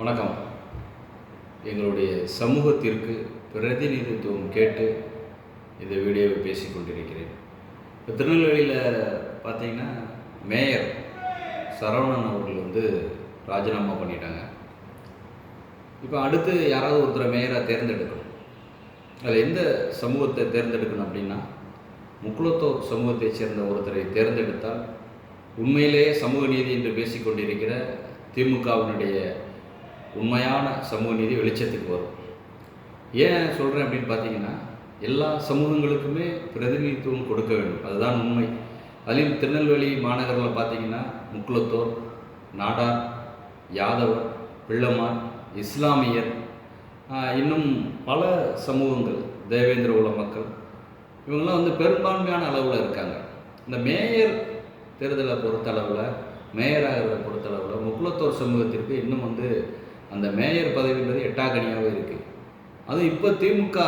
வணக்கம். எங்களுடைய சமூகத்திற்கு பிரதிநிதித்துவம் கேட்டு இந்த வீடியோவை பேசிக்கொண்டிருக்கிறேன் இப்போ திருநெல்வேலியில் பார்த்தீங்கன்னா மேயர் சரவணன் அவர்கள் வந்து ராஜினாமா பண்ணிட்டாங்க. இப்போ அடுத்து யாராவது ஒருத்தரை மேயராக தேர்ந்தெடுக்கணும். அதில் எந்த சமூகத்தை தேர்ந்தெடுக்கணும் அப்படின்னா முக்குளத்தோர் சமூகத்தைச் சேர்ந்த ஒருத்தரை தேர்ந்தெடுத்தால் உண்மையிலேயே சமூக நீதி என்று பேசிக்கொண்டிருக்கிற திமுகவினுடைய உண்மையான சமூக நீதி வெளிச்சத்துக்கு வரும். ஏன் சொல்கிறேன் அப்படின்னு பார்த்தீங்கன்னா எல்லா சமூகங்களுக்குமே பிரதிநிதித்துவம் கொடுக்க வேண்டும். அதுதான் உண்மை. அதிலும் திருநெல்வேலி மாநகரில் பார்த்தீங்கன்னா முக்குலத்தோர் நாடார் யாதவர் பிள்ளமார் இஸ்லாமியர் இன்னும் பல சமூகங்கள் தேவேந்திர உல மக்கள் இவங்கெல்லாம் வந்து பெரும்பான்மையான அளவில் இருக்காங்க. இந்த மேயர் தேர்தலை பொறுத்தளவில் மேயராகிறத பொறுத்தளவில் முக்குலத்தோர் சமூகத்திற்கு இன்னும் வந்து அந்த மேயர் பதவின்றது எட்டாக்கனியாகவே இருக்குது அதுவும் இப்போ திமுக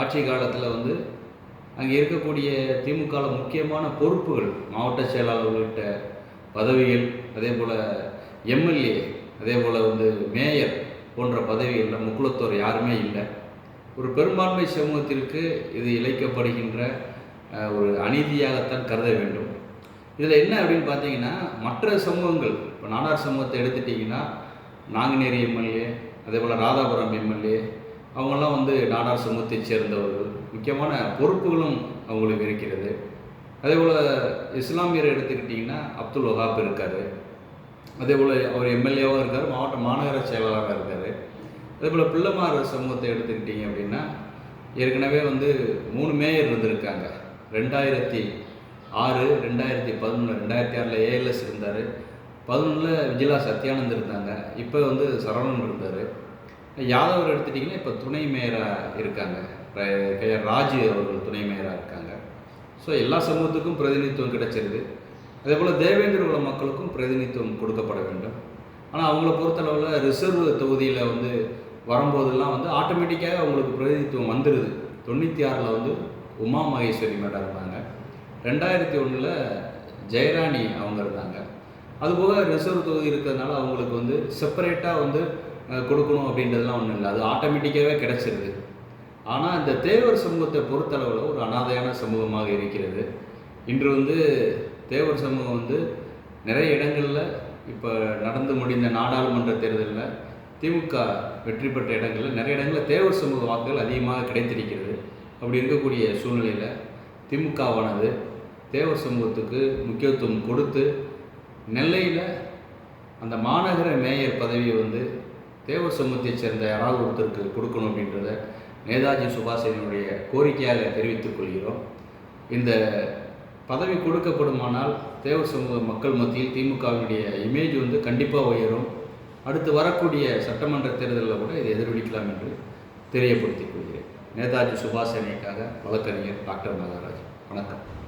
ஆட்சி காலத்தில் வந்து அங்கே இருக்கக்கூடிய திமுகவில் முக்கியமான பொறுப்புகள் மாவட்ட செயலாளர் உள்ளிட்ட பதவிகள் அதே போல் எம்எல்ஏ அதே போல் வந்து மேயர் போன்ற பதவிகளில் முக்குளத்தோர் யாருமே இல்லை. ஒரு பெரும்பான்மை சமூகத்திற்கு இது இழைக்கப்படுகின்ற ஒரு அநீதியாகத்தான் கருத வேண்டும். இதில் என்ன அப்படின்னு பார்த்தீங்கன்னா மற்ற சமூகங்கள் இப்போ நாடார் சமூகத்தை எடுத்துட்டிங்கன்னா நாங்குநேரி எம்எல்ஏ அதே போல் ராதாபுரம் எம்எல்ஏ அவங்கெல்லாம் வந்து நாடார் சமூகத்தைச் சேர்ந்தவர்கள். முக்கியமான பொறுப்புகளும் அவங்களுக்கு இருக்கிறது. அதே போல் இஸ்லாமியர் எடுத்துக்கிட்டிங்கன்னா அப்துல் வஹாப் இருக்கார். அதே போல் அவர் எம்எல்ஏவாக இருக்கார் மாவட்ட மாநகர செயலாளராக இருக்கார். அதே போல் பிள்ளைமார் சமூகத்தை எடுத்துக்கிட்டிங்க அப்படின்னா ஏற்கனவே வந்து மூணு மேயர் இருந்திருக்காங்க. ரெண்டாயிரத்தி ஆறு ரெண்டாயிரத்தி பதினொன்று ரெண்டாயிரத்தி ஆறில் ஏஎல்எஸ் இருந்தார். பதினொன்றில் விஜிலா சத்யானந்த் இருந்தாங்க. இப்போ வந்து சரவணன் இருந்தார். யாதவர் எடுத்துட்டிங்கன்னா இப்போ துணை மேயராக இருக்காங்க. ர- ராஜு அவர்கள் துணை மேயராக இருக்காங்க. ஸோ எல்லா சமூகத்துக்கும் பிரதிநிதித்துவம் கிடைச்சிருது. அதே போல் தேவேந்திர குல மக்களுக்கும் பிரதிநிதித்துவம் கொடுக்கப்பட வேண்டும். ஆனால் அவங்கள பொறுத்தளவில் ரிசர்வ் தொகுதியில் வந்து வரும்போதெல்லாம் வந்து ஆட்டோமேட்டிக்காக அவங்களுக்கு பிரதிநிதித்துவம் வந்துடுது தொண்ணூற்றி ஆறில் வந்து உமா மகேஸ்வரி மேடம் இருந்தாங்க. ரெண்டாயிரத்தி ஒன்றில் ஜெயராணி அவங்க இருந்தாங்க. அதுபோக ரிசர்வ் தொகுதி இருக்கிறதுனால அவங்களுக்கு வந்து செப்பரேட்டாக வந்து கொடுக்கணும் அப்படின்றதுலாம் ஒன்றும் இல்லை. அது ஆட்டோமேட்டிக்காகவே கிடச்சிருது. ஆனால் இந்த தேவர் சமூகத்தை பொறுத்தளவில் ஒரு அனாதையான சமூகமாக இருக்கிறது. இன்று வந்து தேவர் சமூகம் வந்து நிறைய இடங்களில் இப்போ நடந்து முடிந்த நாடாளுமன்ற தேர்தலில் திமுக வெற்றி பெற்ற இடங்களில் நிறைய இடங்களில் தேவர் சமூக வாக்குகள் அதிகமாக கிடைத்திருக்கிறது. அப்படி இருக்கக்கூடிய சூழ்நிலையில் திமுகவானது தேவர் சமூகத்துக்கு முக்கியத்துவம் கொடுத்து நெல்லையில் அந்த மாநகர மேயர் பதவியை வந்து தேவர் சமூகத்தைச் சேர்ந்த யாராவது ஒருத்தருக்கு கொடுக்கணும் அப்படின்றத நேதாஜி சுபாஷினுடைய கோரிக்கையாக தெரிவித்துக் கொள்கிறோம். இந்த பதவி கொடுக்கப்படுமானால் தேவர் சமூக மக்கள் மத்தியில் திமுகவினுடைய இமேஜ் வந்து கண்டிப்பாக உயரும். அடுத்து வரக்கூடிய சட்டமன்ற தேர்தலில் கூட இதை எதிரொலிக்கலாம் என்று தெரியப்படுத்திக் கொள்கிறேன். நேதாஜி சுபாஷ் அணிக்காக வழக்கறிஞர் டாக்டர் நாகராஜ் வணக்கம்.